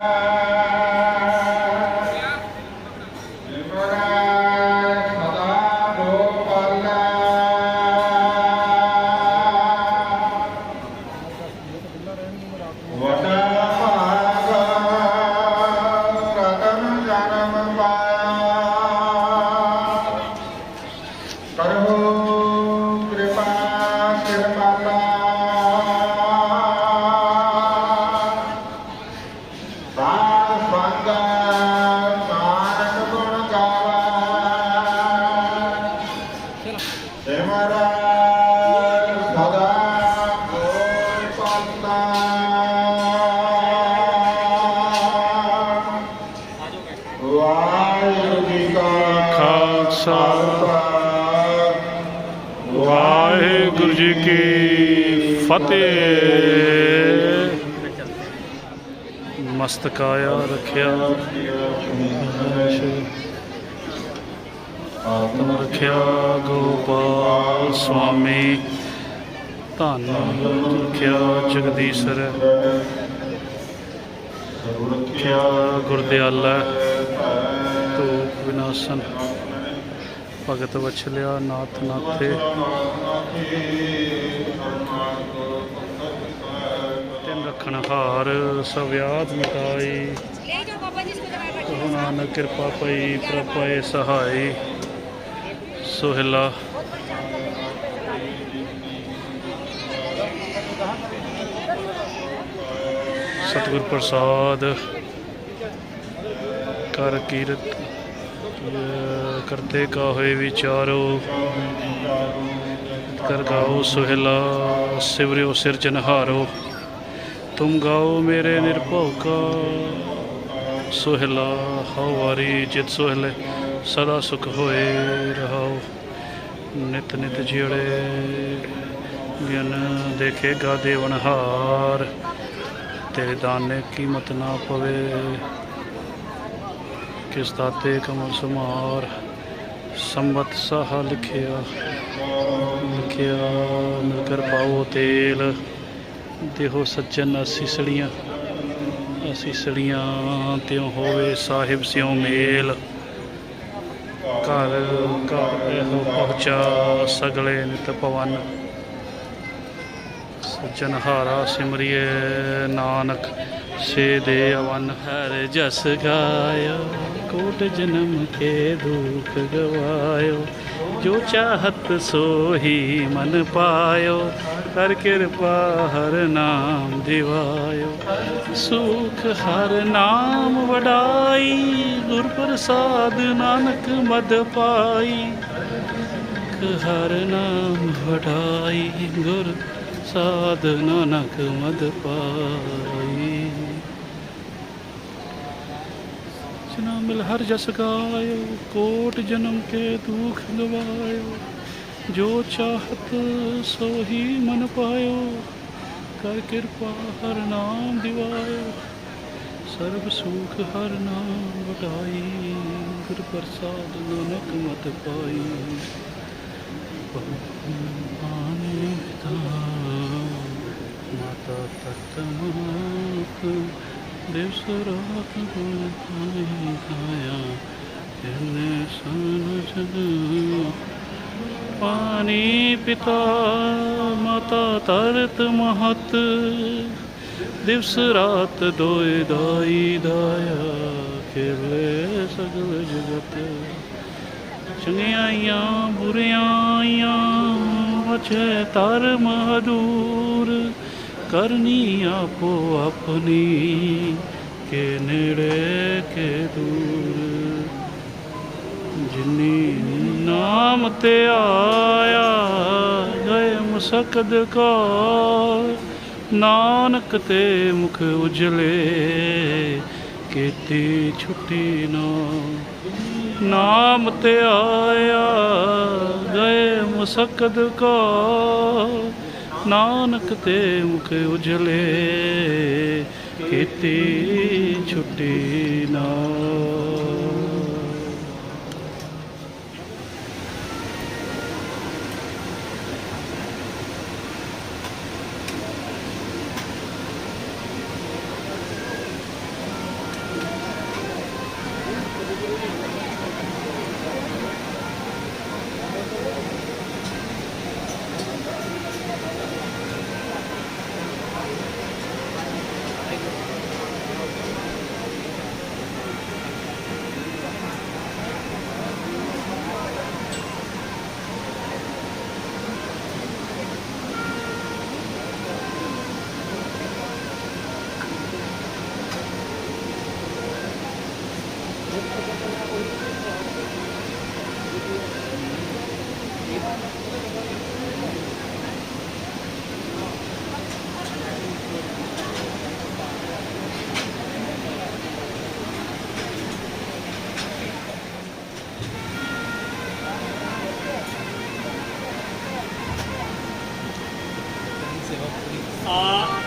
Uh... Waheguru ji ਕੀ ਫਤਿਹ। ਮਸਤਕਾਇਆ ਰੱਖਿਆ। ਆਤਮ ਰੱਖਿਆ ਗੋਪਾਲ ਸੁਆਮੀ। ਧੰਨ ਰੱਖਿਆ ਜਗਦੀਸ਼ਰ। ਰੱਖਿਆ ਗੁਰਦਿਆਲਾ। ਧੂਪ ਵਿਨਾਸ਼ਨ ਭਗਤ ਵਛਲਿਆ ਨਾਥ ਨਾਥੇ। ਤਿੰਨ ਰੱਖਣ ਹਾਰ, ਸਵਿਆਦ ਮਿਟਾਈ। ਗੁਰੂ ਨਾਨਕ ਕਿਰਪਾ ਪਈ ਪ੍ਰਪਏ ਸਹਾਈ। ਸੋਹਿਲਾ। ਸਤਿਗੁਰ ਪ੍ਰਸਾਦ। ਕਰ ਕੀਰਤ। ਅਹ ਕਰਤੇ ਕਾ ਹੋਏ ਵਿਚਾਰੋ, ਕਰ ਗਾਓ ਸੁਹਿਲਾ, ਸਿਵਰਿਓ ਸਿਰਜਨਹਾਰੋ ਤੁਮ ਗਾਓ ਮੇਰੇ ਨਿਰਭਉ ਕਾ ਸੁਹਿਲਾ ਹਵਾਰੀ ਜਿਤ ਸੁਹਿਲੇ, ਸਦਾ ਸੁਖ ਹੋਏ ਰਹਾਓ। ਨਿਤ ਨਿਤ ਜਿਹੜੇ ਗਿਆਨ ਦੇਖੇਗਾ ਦੇਵਨਹਾਰ ਤੇਰੇ ਦਾਨੇ ਕੀਮਤ ਨਾ ਪਵੇ। ਕਿਸ ਦਾਤੇ ਕਮਲ ਸੁਮਾਰ ਸੰਬਤ ਸਾਹ ਲਿਖਿਆ ਲਿਖਿਆ ਮਿਲ ਕਰ ਪਾਓ ਤੇਲ, ਦੇਹੋ ਸੱਜਣ ਅਸੀਸੜੀਆਂ ਅਸੀਸੜੀਆਂ ਤਿਉ ਹੋਵੇ ਸਾਹਿਬ ਸਿਉ ਮੇਲ। ਘਰ ਘਰ ਇਹੋ ਪਹੁੰਚਾ ਸਗਲੇ ਨਿਤ ਪਵਨ ਸੱਜਣ ਹਾਰਾ ਸਿਮਰਿਏ ਨਾਨਕ ਸੇ ਦੇ ਅਵਨ ਹਰ ਜਸ ਗਾਇਓ। ਕੋਟ ਜਨਮ ਕੇ ਦੁਖ ਗਵਾਇਓ। ਜੋ ਚਾਹਤ ਸੋਹੀ ਮਨ ਪਾਇਓ ਕਰ ਕਿਰਪਾ ਹਰ ਨਾਮ ਦਿਵਾਇਓ। ਸੁਖ ਹਰ ਨਾਮ ਵਡਾਈ, ਗੁਰ ਪ੍ਰਸਾਦ ਨਾਨਕ ਮਦ ਪਾਈ। ਸੁਖ ਹਰ ਨਾਮ ਵਡਾਈ, ਗੁਰ ਸਾਧ ਨਾਨਕ ਮਦ ਪਾਈ। ਜਨਾ ਮਿਲ ਹਰ ਜਸ ਗਾਇਓ, ਕੋਟ ਜਨਮ ਕੇ ਦੁਖ ਗਵਾਇਓ। ਜੋ ਚਾਹਤ ਸੋਹੀ ਮਨ ਪਾਇਓ, ਕਰ ਕਿਰਪਾ ਹਰ ਨਾਮ ਦਿਵਾਇਓ। ਸਰਬ ਸੁਖ ਹਰ ਨਾਮ ਵਡਾਈ ਗੁਰ ਪ੍ਰਸਾਦ ਨਾਨਕ ਮਤ ਪਾਈ। ਆਨੇ ਪਿਤਾ ਮਾਤਾ ਤਤ ਮਾਤ ਦਿਵਸ ਰਾਤ ਗੁਣ ਪਾਈ ਖਾਇਆ ਤਿੰਨੇ ਸਨ ਜਨ ਪਾਣੀ ਪਿਤਾ ਮਾਤਾ ਤਰਤ ਮਹਤ ਦਿਵਸ ਰਾਤ ਦੋਇ ਦਾਈ ਦਾਇਆ ਖੇਲੇ ਸਗਲ ਜਗਤ ਚੰਗਿਆਈਆਂ ਬੁਰਿਆਈਆਂ ਵਛੇ ਤਰ ਮਹਦੂਰ ਕਰਨੀ ਆਪੋ ਆਪਣੀ ਕੇ ਨੇੜੇ ਕੇ ਦੂਰ। ਜਿਨੀ ਨਾਮ ਤੇ ਆਇਆ, ਗਏ ਮੁਸਕਦ ਕਾ ਨਾਨਕ ਤੇ ਮੁਖ ਉਜਲੇ, ਕੀਤੀ ਛੁੱਟੀ ਨਾ ਨਾਮ ਤੇ ਆਇਆ ਗਏ ਮੁਸਕਦ ਕਾ। ਨਾਨਕ ਤੇ ਮੁਖ ਉਜਲੇ ਕੀਤੀ ਛੁੱਟੀ ਨਾ। 好。